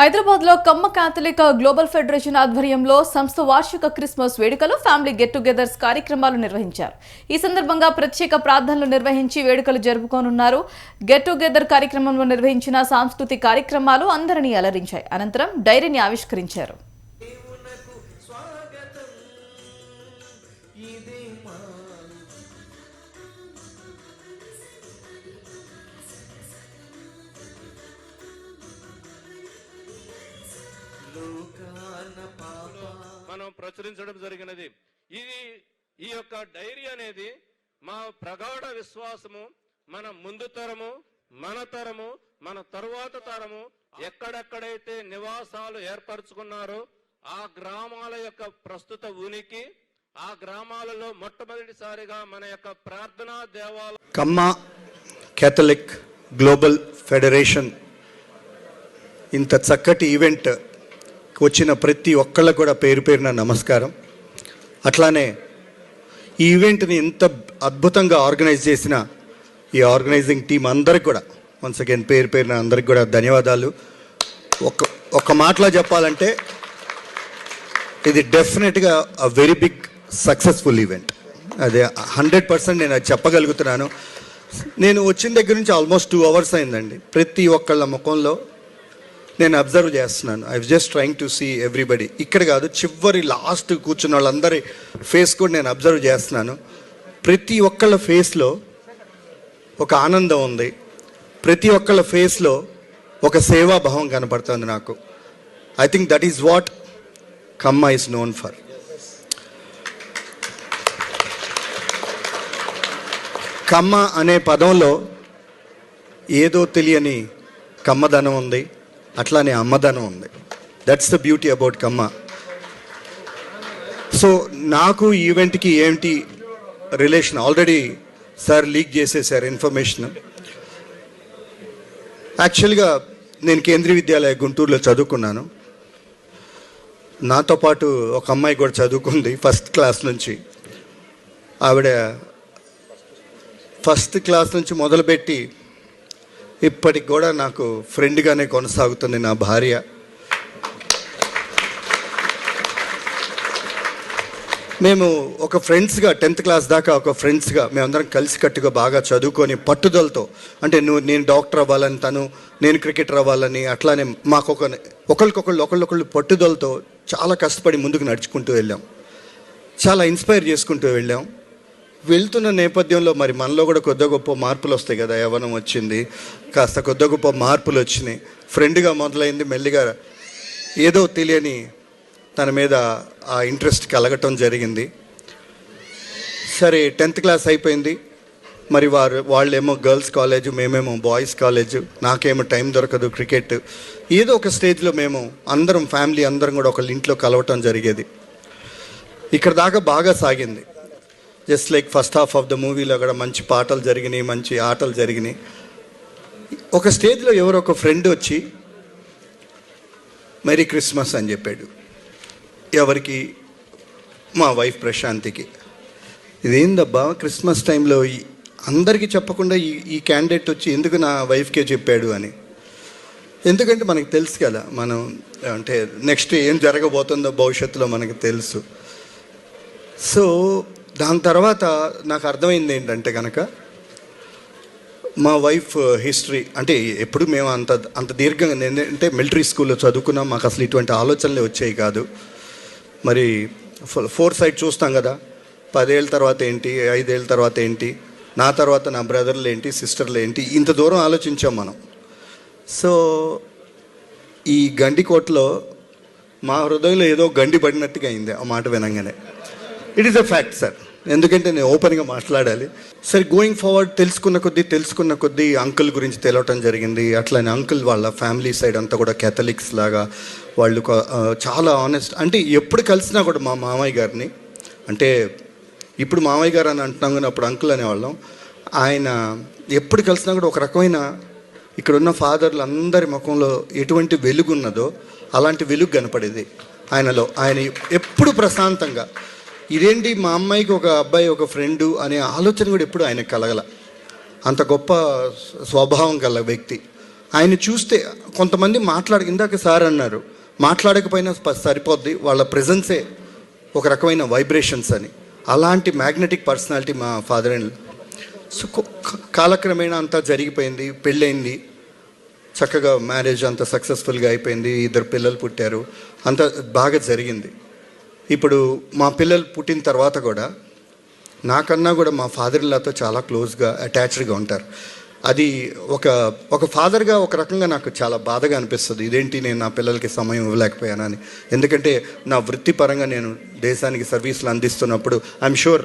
హైదరాబాద్లో కమ్మ Catholic global federation ఆధ్వర్యంలో సంస్థ వార్షిక క్రిస్మస్ వేడుకలు ఫ్యామిలీ గెట్ టుగెదర్స్ కార్యక్రమాలు నిర్వహించారు. ఈ సందర్భంగా ప్రత్యేక ప్రార్థనలు నిర్వహించి వేడుకలు జరుపుకోనున్నారు. గెట్ టుగెదర్ కార్యక్రమంలో నిర్వహించిన సాంస్కృతిక కార్యక్రమాలు అందరినీ అలరించాయి. అనంతరం డైరీని ఆవిష్కరించారు. మనం ప్రచురించడం జరిగినది. ఇది ఈ యొక్క డైరీ అనేది మా ప్రగాఢ విశ్వాసము మన ముందు తరము మన తరము మన తరువాత తరము ఎక్కడెక్కడైతే నివాసాలు ఏర్పరచుకున్నారో ఆ గ్రామాల యొక్క ప్రస్తుత ఉనికి ఆ గ్రామాలలో మొట్టమొదటిసారిగా మన యొక్క ప్రార్థనా దేవాలయం కమ్మ కేథలిక్ గ్లోబల్ ఫెడరేషన్ ఇంత చక్కటి ఈవెంట్ వచ్చిన ప్రతి ఒక్కళ్ళకు కూడా పేరు పేరున నమస్కారం. అట్లానే ఈ ఈవెంట్ని ఇంత అద్భుతంగా ఆర్గనైజ్ చేసిన ఈ ఆర్గనైజింగ్ టీం అందరికి కూడా వన్స్ అగైన్ పేరు పేరున అందరికి కూడా ధన్యవాదాలు. ఒక ఒక మాటలో చెప్పాలంటే ఇది డెఫినెట్గా a very big successful event అదే హండ్రెడ్ పర్సెంట్ నేను అది చెప్పగలుగుతున్నాను. నేను వచ్చిన దగ్గర నుంచి ఆల్మోస్ట్ టూ అవర్స్ అయిందండి. ప్రతి ఒక్కళ్ళ ముఖంలో నేను అబ్జర్వ్ చేస్తున్నాను. I just trying to see everybody ఇక్కడ కాదు చివరి లాస్ట్ కూర్చున్న వాళ్ళందరి ఫేస్ కూడా నేను అబ్జర్వ్ చేస్తున్నాను. ప్రతి ఒక్కళ్ళ ఫేస్లో ఒక ఆనందం ఉంది. ప్రతి ఒక్కళ్ళ ఫేస్లో ఒక సేవాభావం కనపడుతుంది నాకు. I think that is what Kamma is known for Kamma అనే పదంలో ఏదో తెలియని కమ్మదనం ఉంది. అట్లానే అమ్మదనం ఉంది. That's the beauty about Kamma. So నాకు ఈవెంట్కి ఏంటి రిలేషన్ ఆల్రెడీ సార్ లీక్ చేసేసారు ఇన్ఫర్మేషన్ యాక్చువల్గా నేను కేంద్రీయ విద్యాలయ గుంటూరులో చదువుకున్నాను. నాతో పాటు ఒక అమ్మాయి కూడా చదువుకుంది ఫస్ట్ క్లాస్ నుంచి. ఆవిడ ఫస్ట్ క్లాస్ నుంచి మొదలుపెట్టి ఇప్పటికి కూడా నాకు ఫ్రెండ్గానే కొనసాగుతుంది నా భార్య. మేము ఒక ఫ్రెండ్స్గా టెన్త్ క్లాస్ దాకా ఒక ఫ్రెండ్స్గా మేమందరం కలిసికట్టుగా బాగా చదువుకొని పట్టుదలతో అంటే నువ్వు నేను డాక్టర్ అవ్వాలని తను నేను క్రికెటర్ అవ్వాలని అట్లానే మాకు ఒక ఒకరికొకళ్ళు ఒకళ్ళొకళ్ళు పట్టుదలతో చాలా కష్టపడి ముందుకు నడుచుకుంటూ వెళ్ళాం. చాలా ఇన్స్పైర్ చేసుకుంటూ వెళ్ళాం. వెళ్తున్న నేపథ్యంలో మరి మనలో కూడా కొద్ది గొప్ప మార్పులు వస్తాయి కదా. యవనం వచ్చింది కాస్త కొద్ది గొప్ప మార్పులు వచ్చినాయి. ఫ్రెండ్గా మొదలైంది మెల్లిగా ఏదో తెలియని తన మీద ఆ ఇంట్రెస్ట్ కలగటం జరిగింది. సరే టెన్త్ క్లాస్ అయిపోయింది. మరి వారు వాళ్ళేమో గర్ల్స్ కాలేజ్ మేమేమో బాయ్స్ కాలేజ్ నాకేమో టైం దొరకదు క్రికెట్. ఏదో ఒక స్టేజ్లో మేము అందరం ఫ్యామిలీ అందరం కూడా ఒకళ్ళ ఇంట్లో కలవటం జరిగేది. ఇక్కడ దాకా బాగా సాగింది. Just like first half of the మూవీలో కూడా మంచి పాటలు జరిగినాయి మంచి ఆటలు జరిగినాయి. ఒక స్టేజ్లో ఎవరో ఒక ఫ్రెండ్ వచ్చి మెరీ క్రిస్మస్ అని చెప్పాడు. ఎవరికి? మా వైఫ్ ప్రశాంతికి. ఇదేందబ్బా? క్రిస్మస్ టైంలో ఈ- అందరికీ చెప్పకుండా ఈ ఈ క్యాండిడేట్ వచ్చి ఎందుకు నా వైఫ్కే చెప్పాడు అని. ఎందుకంటే మనకు తెలుసు కదా మనం అంటే నెక్స్ట్ ఏం జరగబోతుందో భవిష్యత్తులో మనకు తెలుసు. సో దాని తర్వాత నాకు అర్థమైంది ఏంటంటే కనుక మా వైఫ్ uh, హిస్టరీ అంటే ఎప్పుడు మేము అంత అంత దీర్ఘంగా ఏంటంటే మిలిటరీ స్కూల్లో చదువుకున్నాం మాకు అసలు ఇటువంటి ఆలోచనలే వచ్చాయి కాదు. మరి ఫోర్ సైడ్ చూస్తాం కదా పదేళ్ళ తర్వాత ఏంటి ఐదేళ్ళ తర్వాత ఏంటి నా తర్వాత నా బ్రదర్లు ఏంటి సిస్టర్లు ఏంటి ఇంత దూరం ఆలోచించాం మనం. సో ఈ గండికోటలో మా హృదయంలో ఏదో గండి పడినట్టుగా అయింది ఆ మాట వినంగానే. It is a fact sir ఎందుకంటే నేను ఓపెన్గా మాట్లాడాలి. సరే గోయింగ్ ఫార్వర్డ్ తెలుసుకున్న కొద్దీ తెలుసుకున్న కొద్దీ అంకుల్ గురించి తెలవటం జరిగింది. అట్లనే అంకుల్ వాళ్ళ ఫ్యామిలీ సైడ్ అంతా కూడా కేథలిక్స్ లాగా వాళ్ళు చాలా ఆనెస్ట్ అంటే ఎప్పుడు కలిసినా కూడా మా మామయ్య గారిని అంటే ఇప్పుడు మామయ్య గారు అని అంటున్నాం కానీ అప్పుడు అంకుల్ అనేవాళ్ళం. ఆయన ఎప్పుడు కలిసినా కూడా ఒక రకమైన ఇక్కడున్న ఫాదర్లు అందరి ముఖంలో ఎటువంటి వెలుగు ఉన్నదో అలాంటి వెలుగు కనపడేది. ఆయనలో ఆయన ఎప్పుడు ప్రశాంతంగా ఇదేంటి మా అమ్మాయికి ఒక అబ్బాయి ఒక ఫ్రెండు అనే ఆలోచన కూడా ఎప్పుడు ఆయనకు కలగల. అంత గొప్ప స్వభావం గల వ్యక్తి. ఆయన చూస్తే కొంతమంది మాట్లాడ ఇందాక సార్ అన్నారు మాట్లాడకపోయినా సరిపోద్ది వాళ్ళ ప్రెజెన్సే ఒక రకమైన వైబ్రేషన్స్ అని. అలాంటి మ్యాగ్నెటిక్ పర్సనాలిటీ మా ఫాదర్ అండ్ సో కాలక్రమేణా అంతా జరిగిపోయింది పెళ్ళైంది చక్కగా మ్యారేజ్ అంత సక్సెస్ఫుల్గా అయిపోయింది ఇద్దరు పిల్లలు పుట్టారు అంత బాగా జరిగింది. ఇప్పుడు మా పిల్లలు పుట్టిన తర్వాత కూడా నాకన్నా కూడా మా ఫాదర్ ఇన్లాతో చాలా క్లోజ్గా అటాచ్డ్గా ఉంటారు. అది ఒక ఒక ఫాదర్గా ఒక రకంగా నాకు చాలా బాధగా అనిపిస్తుంది. ఇదేంటి నేను నా పిల్లలకి సమయం ఇవ్వలేకపోయానని ఎందుకంటే నా వృత్తిపరంగా నేను దేశానికి సర్వీసులు అందిస్తున్నప్పుడు ఐఎమ్ షూర్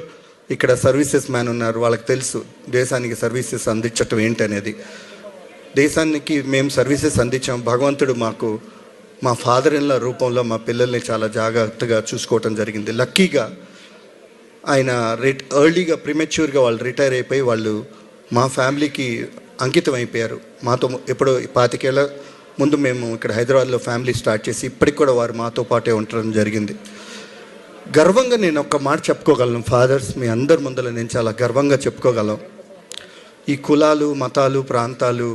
ఇక్కడ సర్వీసెస్ మ్యాన్ ఉన్నారు. వాళ్ళకి తెలుసు దేశానికి సర్వీసెస్ అందించటం ఏంటనేది. దేశానికి మేము సర్వీసెస్ అందించాం. భగవంతుడు మాకు మా ఫాదర్ ఇన్ల రూపంలో మా పిల్లల్ని చాలా జాగ్రత్తగా చూసుకోవటం జరిగింది. లక్కీగా ఆయన రిట్ ఎర్లీగా ప్రిమెచ్యూర్గా వాళ్ళు రిటైర్ అయిపోయి వాళ్ళు మా ఫ్యామిలీకి అంకితం అయిపోయారు. మాతో ఎప్పుడో పాతికేళ్ళ ముందు మేము ఇక్కడ హైదరాబాద్లో ఫ్యామిలీ స్టార్ట్ చేసి ఇప్పటికి కూడా వారు మాతో పాటే ఉండటం జరిగింది. గర్వంగా నేను ఒక్క మాట చెప్పుకోగలను ఫాదర్స్ మీ అందరి ముందర నేను చాలా గర్వంగా చెప్పుకోగలం. ఈ కులాలు మతాలు ప్రాంతాలు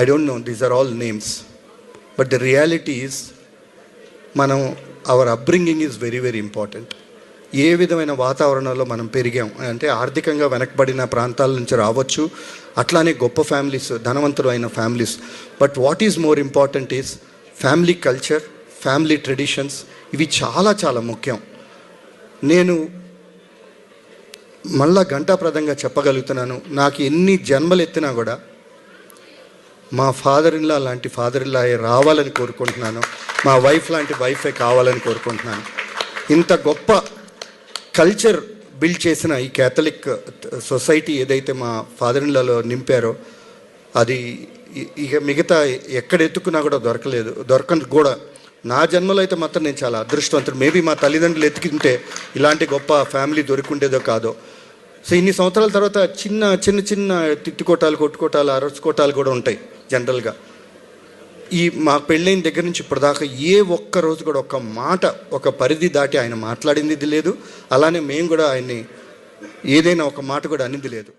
I don't know these are all names but the reality is మనం our upbringing is very very important ఏ విధమైన వాతావరణంలో మనం పెరిగాం? అంటే ఆర్థికంగా వెనకబడిన ప్రాంతాల నుంచి రావచ్చు. అట్లానే గొప్ప ఫ్యామిలీస్ ధనవంతులు అయిన families. But what is more important is family culture family traditions ఇవి చాలా చాలా ముఖ్యం. నేను మళ్ళా గంటాప్రదంగా చెప్పగలుగుతున్నాను. నాకు ఎన్ని జన్మలు ఎత్తినా కూడా మా ఫాదర్ ఇన్లా లాంటి ఫాదర్ ఇన్లా రావాలని కోరుకుంటున్నాను. మా వైఫ్ లాంటి వైఫే కావాలని కోరుకుంటున్నాను. ఇంత గొప్ప కల్చర్ బిల్డ్ చేసిన ఈ క్యాథలిక్ సొసైటీ uh, ఏదైతే మా ఫాదర్ ఇన్లాలో నింపారో అది ఇక మిగతా ఎక్కడ ఎత్తుకున్నా కూడా దొరకలేదు. దొరకని కూడా నా జన్మలో అయితే మాత్రం నేను చాలా అదృష్టవంతుడు. మేబీ మా తల్లిదండ్రులు ఎత్తుకుంటే ఇలాంటి గొప్ప ఫ్యామిలీ దొరికిండేదో కాదో. సో ఇన్ని సంవత్సరాల తర్వాత చిన్న చిన్న చిన్న తిట్టుకోటాలు కొట్టుకోటాలు అరచుకోటాలు కూడా ఉంటాయి. జనరల్గా. ఈ మా పెళ్ళైన దగ్గర నుంచి ఇప్పటిదాకా ఏ ఒక్క రోజు కూడా ఒక మాట ఒక పరిధి దాటి ఆయన మాట్లాడింది లేదు. అలానే మేము కూడా ఆయన్ని ఏదైనా ఒక మాట కూడా అనింది లేదు.